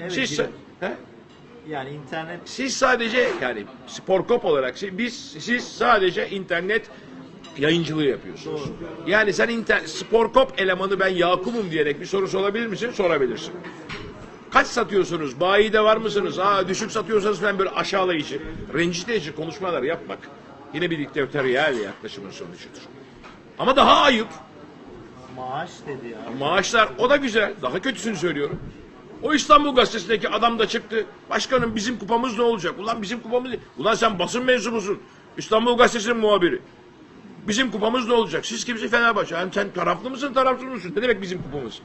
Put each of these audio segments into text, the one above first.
Evet, siz, he? Yani internet siz sadece yani Sporkop olarak biz siz sadece internet yayıncılığı yapıyorsunuz. Doğru. Yani sen inter, Sporkop elemanı ben Yakup'um diyerek bir soru sorabilir misin? Sorabilirsin. Kaç satıyorsunuz? Bayide var mısınız? Aa düşük satıyorsanız falan böyle aşağılayıcı, rencide konuşmalar yapmak yine bir diktatöryel yaklaşımın sonucudur. Ama daha ayıp. maaş dedi ya. Maaşlar o da güzel. Daha kötüsünü söylüyorum. O İstanbul Gazetesi'ndeki adam da çıktı. Başkanım bizim kupamız ne olacak? Ulan bizim kupamız ne? Ulan sen basın mensubusun. İstanbul Gazetesi'nin muhabiri. Bizim kupamız ne olacak? Siz kimsin Fenerbahçe? Yani sen taraflı mısın tarafsız mısın? Ne demek bizim kupamız?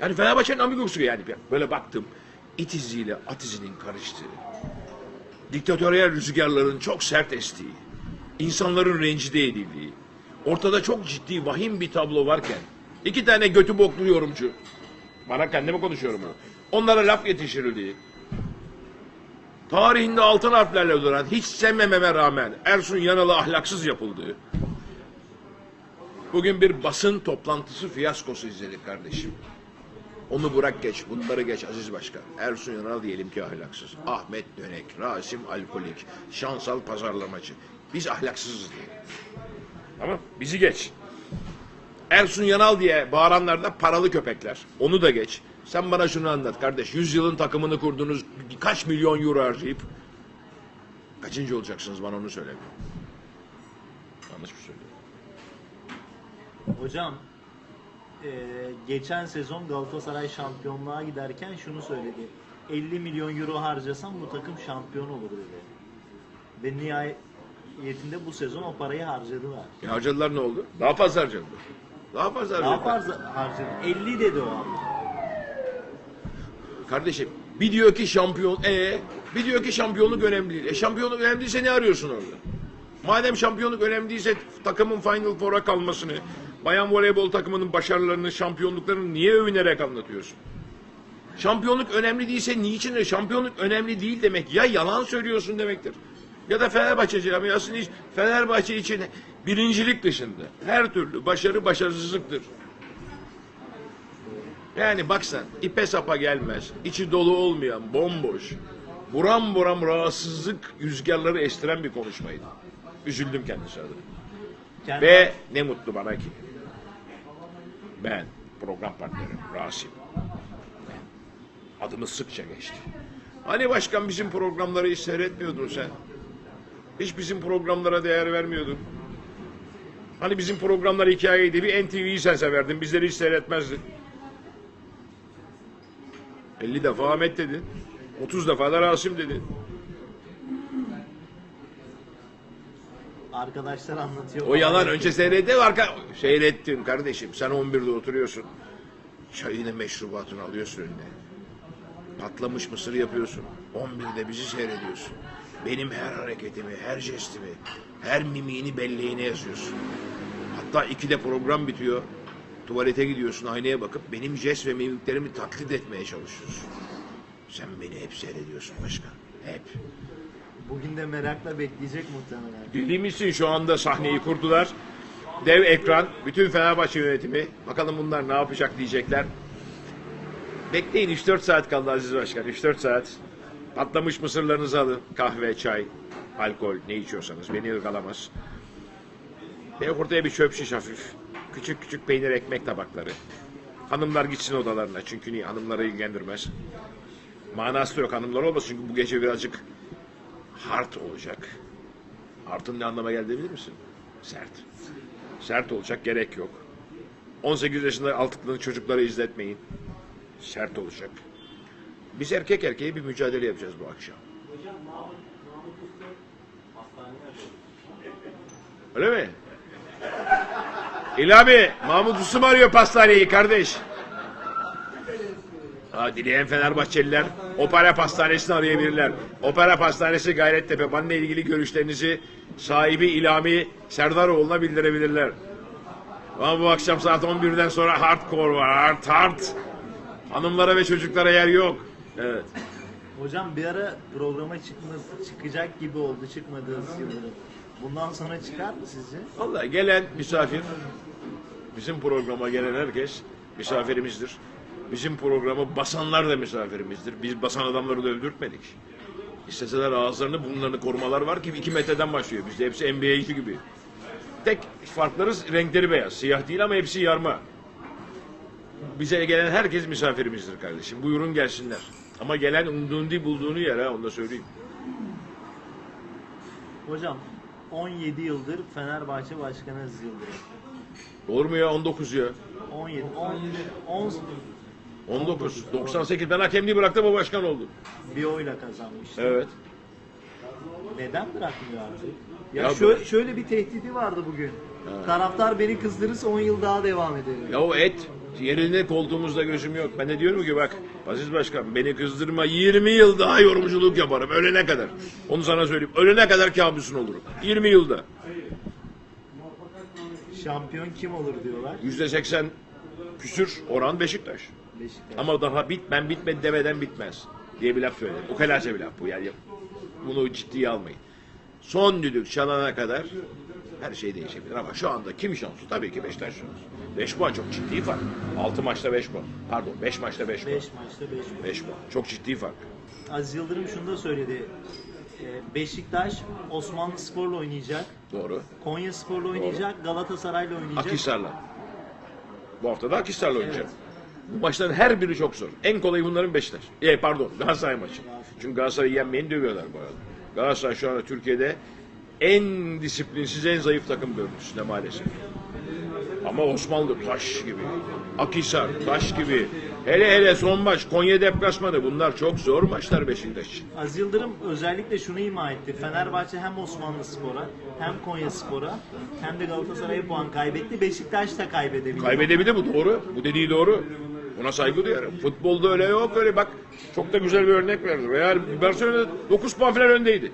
Yani Fenerbahçe'nin amigosu yani. Böyle baktım. İtiziyle atizinin karıştığı. Diktatöryel rüzgarların çok sert estiği. insanların rencide edildiği. Ortada çok ciddi vahim bir tablo varken iki tane götü boklu yorumcu bana kendime konuşuyorum bunu. Onlara laf yetiştirildiği tarihinde altın harflerle duran hiç sevmememe rağmen Ersun Yanal'a ahlaksız yapıldığı bugün bir basın toplantısı fiyaskosu izledik kardeşim. Onu bırak geç, bunları geç Aziz Başkan. Ersun Yanal diyelim ki ahlaksız. Ahmet Dönek, Rasim alkolik, şansal pazarlamacı. Biz ahlaksızız diye. Tamam, bizi geç. Ersun Yanal diye bağıranlar da paralı köpekler. Onu da geç. Sen bana şunu anlat kardeş. Yüzyılın takımını kurdunuz. Kaç milyon euro harcayıp kaçıncı olacaksınız bana onu söyle. Yanlış mı söylüyorum? Hocam eee, geçen sezon Galatasaray şampiyonluğa giderken şunu söyledi. 50 milyon euro harcasam bu takım şampiyon olur dedi. Ve nihayetinde bu sezon o parayı harcadılar. E harcadılar ne oldu? Daha fazla harcadılar. Daha fazla Daha harcadılar. fazla harcadı. 50 dedi o abi. Kardeşim bir diyor ki şampiyon e bir diyor ki şampiyonluk önemli değil. E şampiyonluk önemli değilse ne arıyorsun orada? Madem şampiyonluk önemli değilse takımın Final Four'a kalmasını, bayan voleybol takımının başarılarını, şampiyonluklarını niye övünerek anlatıyorsun? Şampiyonluk önemli değilse niçin? Şampiyonluk önemli değil demek ya yalan söylüyorsun demektir. Ya da Fenerbahçe camiasının hiç Fenerbahçe için birincilik dışında her türlü başarı başarısızlıktır. Yani bak sen ipe sapa gelmez, içi dolu olmayan, bomboş, buram buram rahatsızlık rüzgarları estiren bir konuşmaydı. Üzüldüm kendisi adına. Kendi Ve ne mutlu bana ki. Ben, program partnerim Rasim. Adımız sıkça geçti. Hani başkan bizim programları hiç seyretmiyordun sen? Hiç bizim programlara değer vermiyordun. Hani bizim programlar hikayeydi. Bir NTV'yi sen severdin. Bizleri hiç seyretmezdin. 50 defa Ahmet dedin. 30 defa da Rasim dedin. arkadaşlar anlatıyor. O yalan önce seyretti arka seyrettin kardeşim. Sen 11'de oturuyorsun. Çayını meşrubatını alıyorsun önüne. Patlamış mısır yapıyorsun. 11'de bizi seyrediyorsun. Benim her hareketimi, her jestimi, her mimiğini belleğine yazıyorsun. Hatta 2'de program bitiyor. Tuvalete gidiyorsun aynaya bakıp benim jest ve mimiklerimi taklit etmeye çalışıyorsun. Sen beni hep seyrediyorsun başkan. Hep. Bugün de merakla bekleyecek muhtemelen. Bildiğimizsin şu anda sahneyi kurdular. Dev ekran, bütün Fenerbahçe yönetimi. Bakalım bunlar ne yapacak diyecekler. Bekleyin 3-4 saat kaldı Aziz Başkan. 3-4 saat. Patlamış mısırlarınızı alın. Kahve, çay, alkol ne içiyorsanız beni ırgalamaz. Ve ortaya bir çöp şiş hafif. Küçük küçük peynir ekmek tabakları. Hanımlar gitsin odalarına çünkü niye hanımları ilgilendirmez. Manası da yok hanımlar olmasın çünkü bu gece birazcık hard olacak. Artın ne anlama geldiğini bilir misin? Sert. Sert olacak gerek yok. 18 yaşında altıklı çocukları izletmeyin. Sert olacak. Biz erkek erkeğe bir mücadele yapacağız bu akşam. Öyle mi? İlabi, Mahmut Usum arıyor pastaneyi kardeş. Ha, dileyen Fenerbahçeliler Opera Pastanesi'ni arayabilirler. Opera Pastanesi Gayrettepe. Benimle ilgili görüşlerinizi sahibi İlami Serdaroğlu'na bildirebilirler. Ama bu akşam saat 11'den sonra hardcore var. Hard hard. Hanımlara ve çocuklara yer yok. Evet. Hocam bir ara programa çıkması, çıkacak gibi oldu çıkmadığınız gibi. Bundan sonra çıkar mı sizce? Vallahi gelen misafir, bizim programa gelen herkes misafirimizdir. Bizim programı basanlar da misafirimizdir. Biz basan adamları da öldürtmedik. İsteseler ağızlarını bunlarını korumalar var ki 2 metreden başlıyor. Bizde hepsi NBA'ci gibi. Tek farkları renkleri beyaz. Siyah değil ama hepsi yarma. Bize gelen herkes misafirimizdir kardeşim. Buyurun gelsinler. Ama gelen umduğunu bulduğunu yer ha onu da söyleyeyim. Hocam 17 yıldır Fenerbahçe Başkanı Aziz Yıldırım. Olur mu ya 19 ya? 17, 10, 10 19. 98 ben hakemliği bıraktım o başkan oldu. bir oyla kazanmıştı. Evet. Neden bırakmıyor artık? Ya, Ya bırak- şöyle bir tehdidi vardı bugün. Taraftar beni kızdırırsa 10 yıl daha devam ederim. Ya o et yerine koltuğumuzda gözüm yok. Ben de diyorum ki bak Aziz Başkan beni kızdırma 20 yıl daha yorumculuk yaparım ölene kadar. Onu sana söyleyeyim. Ölene kadar kabusun olurum. 20 yılda. Şampiyon kim olur diyorlar. %80 küsür oran Beşiktaş. Beşiktaş. Ama daha bit ben bitmedi demeden bitmez diye bir laf söyledim. O kelaçe bir laf bu yani. Bunu ciddiye almayın. Son düdük çalana kadar her şey değişebilir ama şu anda kim şanslı? Tabii ki Beşiktaş şanslı. 5 puan çok ciddi fark. 6 maçta 5 puan. Pardon 5 maçta 5 puan. 5 maçta 5 puan. 5 puan. Çok ciddi fark. Aziz Yıldırım şunu da söyledi. Ee, Beşiktaş Osmanlı Spor'la oynayacak. Doğru. Konya Spor'la oynayacak. Galatasaray'la oynayacak. Akhisar'la. Bu hafta da Akhisar'la oynayacak. Evet. Bu maçların her biri çok zor. En kolayı bunların Beşiktaş. E, pardon Galatasaray maçı. Çünkü Galatasaray'ı yenmeyeni dövüyorlar bu arada. Galatasaray şu anda Türkiye'de en disiplinsiz, en zayıf takım görüntüsünde maalesef. Ama Osmanlı taş gibi. Akhisar taş gibi. Hele hele son maç Konya deplasmanı bunlar çok zor maçlar Beşiktaş için. Aziz Yıldırım özellikle şunu ima etti. Fenerbahçe hem Osmanlı Spor'a hem Konya Spor'a hem de Galatasaray'a puan kaybetti. Beşiktaş da kaybedebilir. Kaybedebilir bu doğru. Bu dediği doğru. Buna saygı duyarım. Futbolda öyle yok öyle bak çok da güzel bir örnek verdi. Real Barcelona 9 puan falan öndeydi.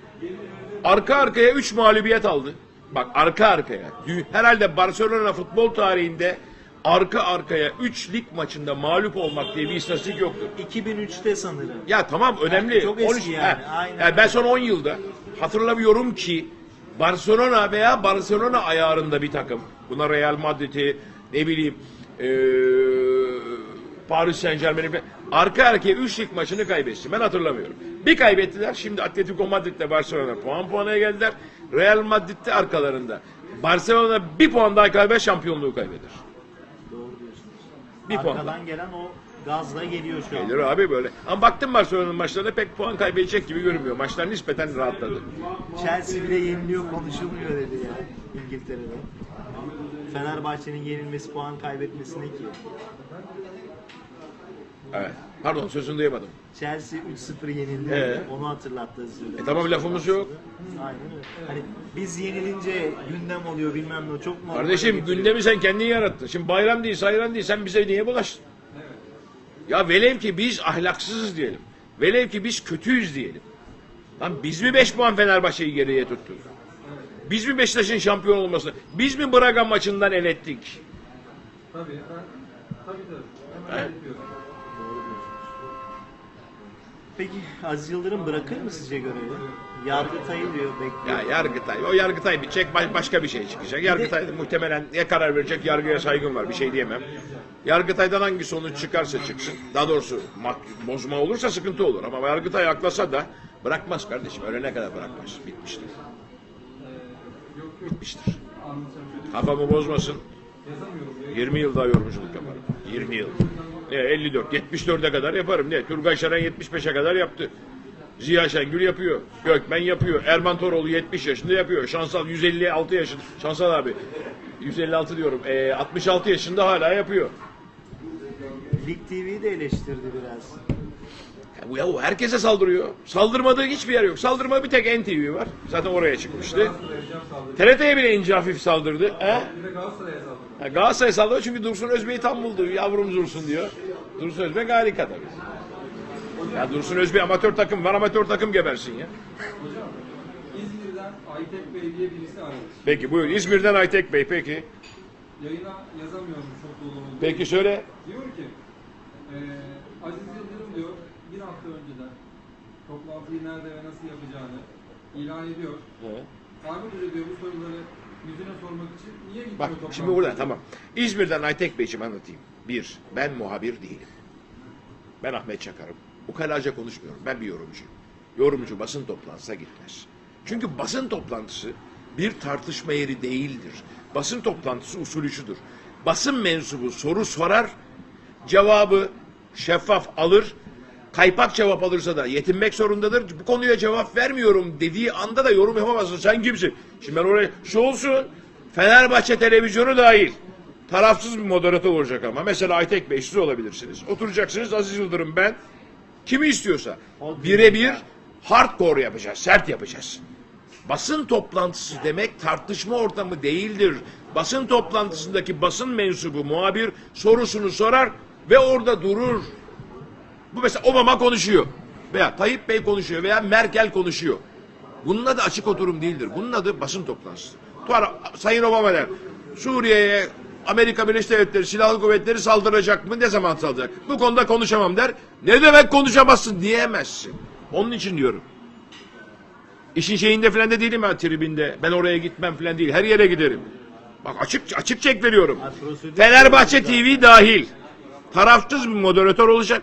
Arka arkaya 3 mağlubiyet aldı. Bak arka arkaya. Herhalde Barcelona futbol tarihinde arka arkaya 3 lig maçında mağlup olmak diye bir istatistik yoktur. 2003'te sanırım. Ya tamam önemli. Çok eski 13 yani, Ha, aynen. yani ben son 10 yılda hatırlamıyorum ki Barcelona veya Barcelona ayarında bir takım. Buna Real Madrid'i ne bileyim eee, Paris Saint Germain'i arka arkaya 3 lig maçını kaybetsin. Ben hatırlamıyorum. Bir kaybettiler. Şimdi Atletico Madrid'le Barcelona puan puana geldiler. Real Madrid'de arkalarında. Barcelona bir puan daha kaybeder şampiyonluğu kaybeder. Doğru diyorsunuz. Bir puan Arkadan gelen o gazla geliyor şu an. Gelir abi böyle. Ama baktım Barcelona'nın maçlarına pek puan kaybedecek gibi görünmüyor. Maçlar nispeten rahatladı. Chelsea bile yeniliyor konuşulmuyor dedi ya İngiltere'de. Fenerbahçe'nin yenilmesi puan kaybetmesine ki. Evet. Pardon sözünü duyamadım. Chelsea 3-0 yenildi. Ee? Onu hatırlattı Yıldırım. E tamam lafımız yok. Aynen öyle. Hani biz yenilince gündem oluyor bilmem ne çok normal. Kardeşim gündemi sen kendin yarattın. Şimdi bayram değil, sayran değil. Sen bize niye bulaştın? Ya velev ki biz ahlaksızız diyelim. Velev ki biz kötüyüz diyelim. Lan biz mi 5 puan Fenerbahçe'yi geriye tuttuk? Biz mi Beşiktaş'ın şampiyon olmasını? Biz mi Braga maçından el ettik? Tabii, ben, tabii. He? Hemen yapıyorum. Peki Aziz Yıldırım bırakır mı sizce görevi? Yargıtay'ı diyor bekliyor. Ya Yargıtay, o Yargıtay bitecek baş- başka bir şey çıkacak. Yargıtay muhtemelen ne karar verecek yargıya saygım var bir şey diyemem. Yargıtay'dan hangi sonuç çıkarsa çıksın. Daha doğrusu bozma olursa sıkıntı olur ama Yargıtay aklasa da bırakmaz kardeşim. Ölene kadar bırakmaz. Bitmiştir. Bitmiştir. Kafamı bozmasın. Yazamıyorum. ya. 20 yıl daha yorumculuk yaparım. 20 yıl. Ne 54, 74'e kadar yaparım. Ne Turgay Şaran 75'e kadar yaptı. Ziya Şengül yapıyor. Gökmen yapıyor. Erman Toroğlu 70 yaşında yapıyor. Şansal 156 yaşında. Şansal abi 156 diyorum. Ee, 66 yaşında hala yapıyor. Lig TV'yi de eleştirdi biraz. Ya bu yahu herkese saldırıyor. Saldırmadığı hiçbir yer yok. Saldırma bir tek NTV var. Zaten oraya çıkmıştı. TRT'ye bile ince hafif saldırdı. He? Bir de Galatasaray'a saldırı. Ya Galatasaray sallıyor çünkü Dursun Özbey'i tam buldu. Yavrum Dursun diyor. Dursun Özbek harika tabii. Ya Dursun Özbey amatör takım var amatör takım gebersin ya. Hocam, İzmir'den Aytek Bey diye birisi aradı. Peki buyur İzmir'den Aytek Bey peki. Yayına yazamıyorum çok dolu. Peki söyle. Diyor ki, eee Aziz Yıldırım diyor, bir hafta önceden toplantıyı nerede ve nasıl yapacağını ilan ediyor. Ahmet Hoca diyor bu soruları yüzüne sormak için niye gitmiyor Bak şimdi burada tamam. İzmir'den Aytek Beyciğim anlatayım. Bir, ben muhabir değilim. Ben Ahmet Çakar'ım. Ukalaca konuşmuyorum. Ben bir yorumcuyum. Yorumcu basın toplantısına gitmez. Çünkü basın toplantısı bir tartışma yeri değildir. Basın toplantısı usulü şudur. Basın mensubu soru sorar, cevabı şeffaf alır, kaypak cevap alırsa da yetinmek zorundadır. Bu konuya cevap vermiyorum dediği anda da yorum yapamazsın. Sen kimsin? Şimdi ben oraya şu olsun Fenerbahçe televizyonu dahil. Tarafsız bir moderatör olacak ama. Mesela Aytek Bey siz olabilirsiniz. Oturacaksınız Aziz Yıldırım ben. Kimi istiyorsa. Birebir hardcore yapacağız. Sert yapacağız. Basın toplantısı demek tartışma ortamı değildir. Basın toplantısındaki basın mensubu muhabir sorusunu sorar ve orada durur. Bu mesela Obama konuşuyor. Veya Tayyip Bey konuşuyor veya Merkel konuşuyor. Bunun adı açık oturum değildir. Bunun adı basın toplantısı. Tuar, Sayın Obama der. Suriye'ye Amerika Birleşik Devletleri Silahlı Kuvvetleri saldıracak mı? Ne zaman saldıracak? Bu konuda konuşamam der. Ne demek konuşamazsın diyemezsin. Onun için diyorum. İşin şeyinde falan da değilim ben tribinde. Ben oraya gitmem falan değil. Her yere giderim. Bak açık açık çek veriyorum. Ha, Fenerbahçe TV dahil. Tarafsız bir moderatör olacak.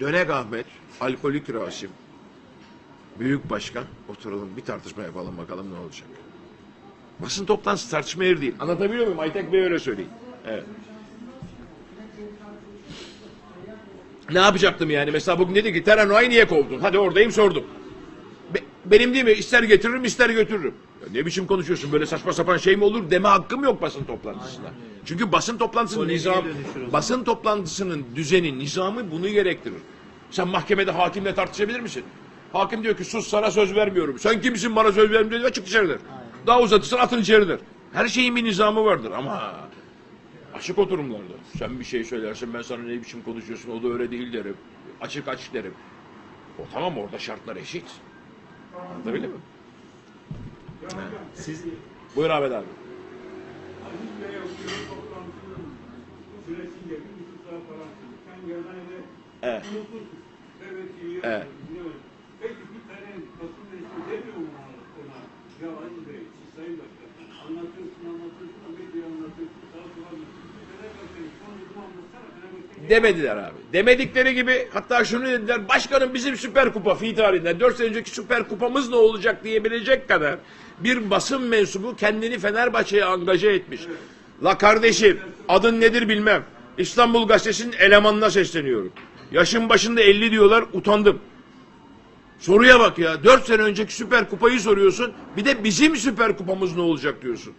Dönek Ahmet, alkolik Rasim, büyük başkan oturalım bir tartışma yapalım bakalım ne olacak. Basın toplantısı tartışma yeri değil. Anlatabiliyor muyum? Aytek Bey öyle söyleyin. Evet. Ne yapacaktım yani? Mesela bugün dedi ki Terano'yu niye kovdun? Hadi oradayım sordum. Be- benim değil mi? İster getiririm ister götürürüm. Ya ne biçim konuşuyorsun? Böyle saçma sapan şey mi olur? Deme hakkım yok basın toplantısında. Çünkü basın toplantısının nizam, basın toplantısının düzeni, nizamı bunu gerektirir. Sen mahkemede hakimle tartışabilir misin? Hakim diyor ki sus sana söz vermiyorum. Sen kimsin bana söz vermiyorum diyor çık içeri der. Daha uzatırsan atın içeri der. Her şeyin bir nizamı vardır ama açık oturumlarda. Sen bir şey söylersin ben sana ne biçim konuşuyorsun o da öyle değil derim. Açık açık derim. O tamam orada şartlar eşit. Anlatabildim mi? Siz Buyur Ahmet abi. Evet. Evet, Peki bir tane basın mensubu demiyor mu ona? Ya Aziz Bey, siz Sayın Başkan, anlatıyorsun, anlatıyorsun, da medyaya anlatıyorsun, sola anlatıyorsun. Fenerbahçe'nin anlatsana, Demediler abi. Demedikleri gibi hatta şunu dediler. Başkanım bizim Süper Kupa fi tarihinden 4 sene önceki Süper Kupamız ne olacak diyebilecek kadar bir basın mensubu kendini Fenerbahçe'ye angaje etmiş. La kardeşim adın nedir bilmem. İstanbul Gazetesi'nin elemanına sesleniyorum. Yaşın başında 50 diyorlar utandım. Soruya bak ya. 4 sene önceki Süper Kupayı soruyorsun. Bir de bizim Süper Kupamız ne olacak diyorsun.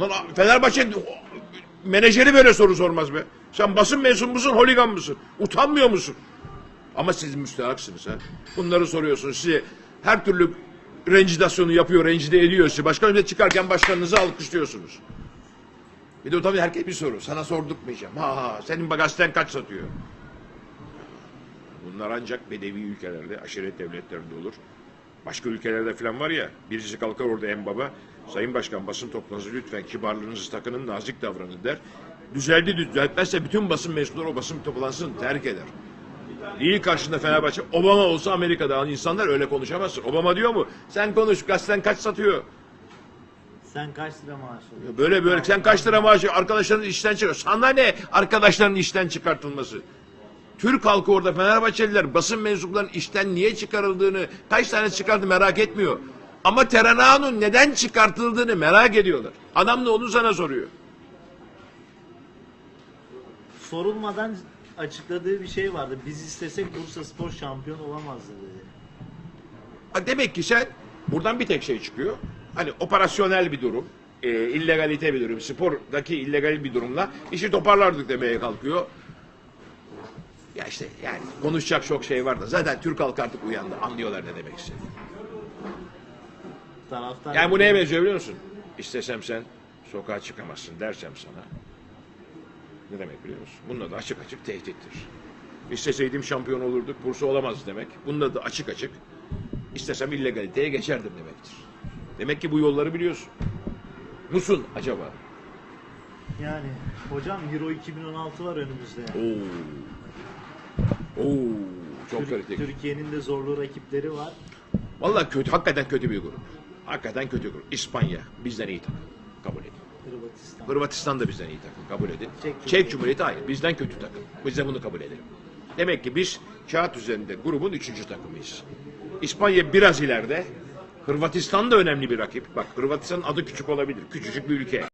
Lan Fenerbahçe menajeri böyle soru sormaz be. Sen basın mensubu musun, holigan mısın? Utanmıyor musun? Ama siz müstehaksınız ha. Bunları soruyorsunuz. Size her türlü rencidasyonu yapıyor, rencide ediyor sizi. Başkan önüne çıkarken başkanınızı alkışlıyorsunuz. Bir de tabii herkes bir soru. Sana sordurtmayacağım. Ha ha senin gazeten kaç satıyor? Bunlar ancak bedevi ülkelerde, aşiret devletlerinde olur. Başka ülkelerde falan var ya, birisi kalkar orada en baba, Sayın Başkan basın toplantısı lütfen kibarlığınızı takının, nazik davranın der. Düzeldi düzeltmezse bütün basın mensupları o basın toplantısını terk eder. Değil karşında Fenerbahçe, Obama olsa Amerika'da insanlar öyle konuşamazsın. Obama diyor mu? Sen konuş, gazeten kaç satıyor? sen kaç lira maaş alıyorsun? Böyle böyle sen kaç lira maaşı arkadaşların işten çıkar. Sana ne arkadaşların işten çıkartılması? Türk halkı orada Fenerbahçeliler basın mensuplarının işten niye çıkarıldığını kaç tane çıkardı merak etmiyor. Ama Terena'nın neden çıkartıldığını merak ediyorlar. Adam da onu sana soruyor. Sorulmadan açıkladığı bir şey vardı. Biz istesek Bursa Spor şampiyon olamazdı dedi. Ha, Demek ki sen buradan bir tek şey çıkıyor. Hani operasyonel bir durum, e, illegalite bir durum, spordaki illegal bir durumla işi toparlardık demeye kalkıyor. Ya işte yani konuşacak çok şey var da zaten Türk halkı artık uyandı. Anlıyorlar ne demek istediğini. Taraftar Yani bu neye benziyor biliyor musun? İstesem sen sokağa çıkamazsın dersem sana. Ne demek biliyor musun? Bunun adı açık açık tehdittir. İsteseydim şampiyon olurduk, Bursa olamaz demek. Bunun adı açık açık. İstesem illegaliteye geçerdim demektir. Demek ki bu yolları biliyorsun. Musun acaba? Yani hocam Euro 2016 var önümüzde. Oo. Oo. Çok Tür- kritik. Türkiye'nin de zorlu rakipleri var. Vallahi kötü, hakikaten kötü bir grup. Hakikaten kötü grup. İspanya bizden iyi takım. Kabul edin. Hırvatistan. Hırvatistan. Da bizden iyi takım kabul edin. Çek Çek, Cumhuriyeti. Cumhuriyeti hayır. Bizden kötü takım. Biz de bunu kabul edelim. Demek ki biz kağıt üzerinde grubun üçüncü takımıyız. İspanya biraz ileride. Hırvatistan da önemli bir rakip. Bak Hırvatistan'ın adı küçük olabilir. Küçücük bir ülke.